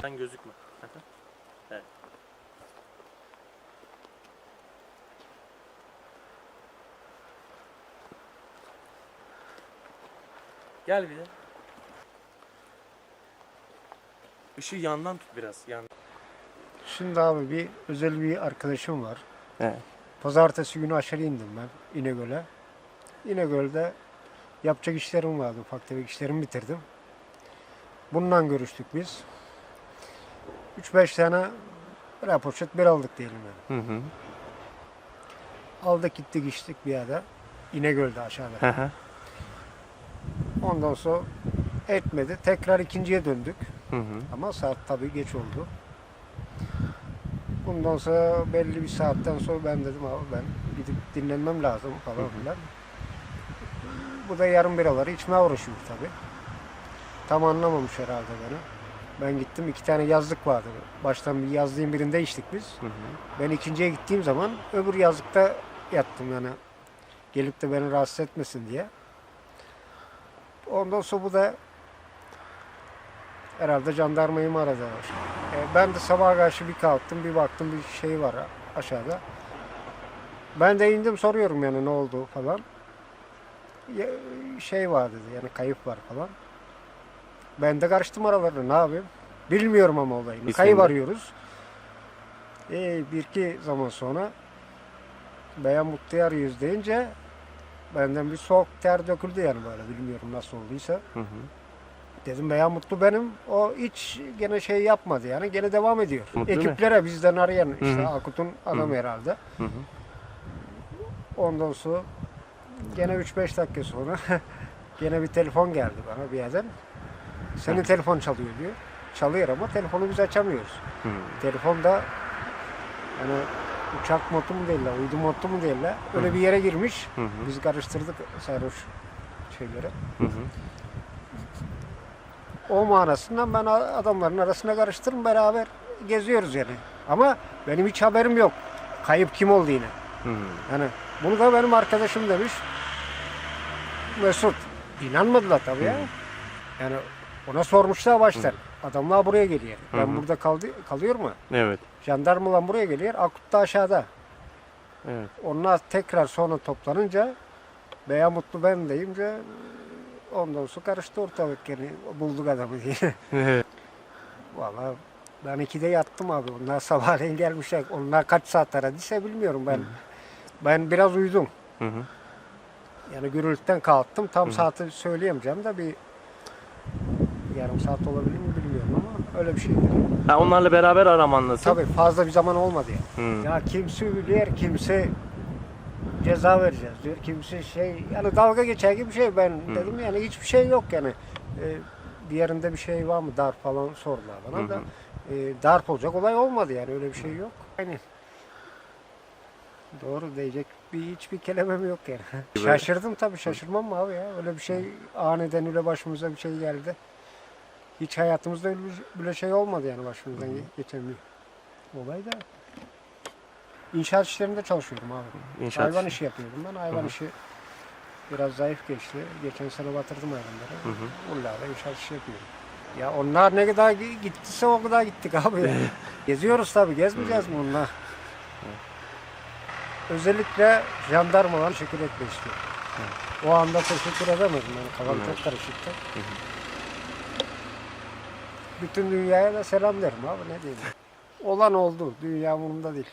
Sen gözükme. evet. Gel bir de. Işığı yandan tut biraz. Yan. Şimdi abi bir özel bir arkadaşım var. Evet. Pazartesi günü aşağı indim ben İnegöl'e. İnegöl'de yapacak işlerim vardı. Ufak tefek işlerimi bitirdim. Bundan görüştük biz. 3-5 tane bir poşet bir aldık diyelim yani. Hı hı. Aldık gittik içtik bir yerde. İnegöl'de aşağıda. Hı hı. Ondan sonra etmedi. Tekrar ikinciye döndük. Hı hı. Ama saat tabii geç oldu. Bundan sonra belli bir saatten sonra ben dedim abi ben gidip dinlenmem lazım falan filan. Bu da yarım biraları içmeye uğraşıyor tabii. Tam anlamamış herhalde beni. Ben gittim iki tane yazlık vardı. Baştan bir yazlığın birinde içtik biz. Hı hı. Ben ikinciye gittiğim zaman öbür yazlıkta yattım yani. Gelip de beni rahatsız etmesin diye. Ondan sonra bu da herhalde jandarmayı mı aradı? E, ben de sabah karşı bir kalktım bir baktım bir şey var aşağıda. Ben de indim soruyorum yani ne oldu falan. Ya, şey var dedi yani kayıp var falan. Ben de karıştım aralarına ne yapayım? Bilmiyorum ama olayını. İsmini Kayıp arıyoruz. E, bir iki zaman sonra Beyan Mutlu'yu arıyoruz deyince benden bir soğuk ter döküldü yani böyle bilmiyorum nasıl olduysa. Hı hı. Dedim Beyan Mutlu benim. O hiç gene şey yapmadı yani. Gene devam ediyor. Mutlu değil mi? Ekiplere bizden arayan işte. Akut'un adamı Hı. herhalde. Hı hı. Ondan sonra gene 3-5 dakika sonra gene bir telefon geldi bana bir yerden. Senin Hı. telefon çalıyor diyor. Çalıyor ama telefonu biz açamıyoruz. Hı. Telefonda hani uçak modu mu değiller, uydu modu mu değiller. Öyle Hı. bir yere girmiş. Hı hı. Biz karıştırdık sarhoş şeyleri. Hı hı. O manasından ben adamların arasına karıştırdım beraber geziyoruz yani. Ama benim hiç haberim yok. Kayıp kim oldu yine. Hı hı. Yani bunu da benim arkadaşım demiş. Mesut. İnanmadılar tabii ya. Hı. Yani ona sormuşlar baştan. Adamlar buraya geliyor. Hı Ben hı. burada kaldı, kalıyor mu? Evet. Jandarmalar buraya geliyor. Akut da aşağıda. Evet. Onlar tekrar sonra toplanınca Beya Mutlu ben deyince ondan sonra karıştı ortalık yani bulduk adamı diye. Evet. Valla ben ikide yattım abi. Onlar sabahleyin gelmişler. Onlar kaç saat aradıysa bilmiyorum ben. Ben biraz uyudum. Hı hı. Yani gürültüden kalktım. Tam Hı. saati söyleyemeyeceğim de bir yarım saat olabilir mi bilmiyorum ama öyle bir şeydi. Ha, onlarla beraber araman nasıl? Tabii fazla bir zaman olmadı ya. Hı. Ya kimse biliyor, kimse ceza vereceğiz diyor. Kimse şey yani dalga geçer gibi bir şey. Ben Hı. dedim yani hiçbir şey yok yani. Ee, bir yerinde bir şey var mı darp falan sordular bana Hı da. E, darp olacak olay olmadı yani öyle bir şey yok. Aynen. Doğru diyecek bir hiçbir kelimem yok yani. Şaşırdım tabii şaşırmam mı abi ya? Öyle bir şey aniden öyle başımıza bir şey geldi. Hiç hayatımızda öyle bir böyle şey olmadı yani başımızdan Hı hı. geçen bir olay da. İnşaat işlerinde çalışıyordum abi. İnşaat hayvan işi. yapıyordum ben. Hayvan Hı hı. işi biraz zayıf geçti. Geçen sene batırdım hayvanları. Hı hı. Onlarla inşaat işi yapıyorum. Ya onlar ne kadar gi- gittiyse o kadar gittik abi. Geziyoruz tabii. Gezmeyeceğiz mi onunla? Özellikle jandarmalar teşekkür etmek. O anda teşekkür edemedim. Yani kafam Hı. çok karışıktı. hı. Bütün dünyaya da selam derim abi ne diyeyim. Olan oldu. Dünya umurumda değil.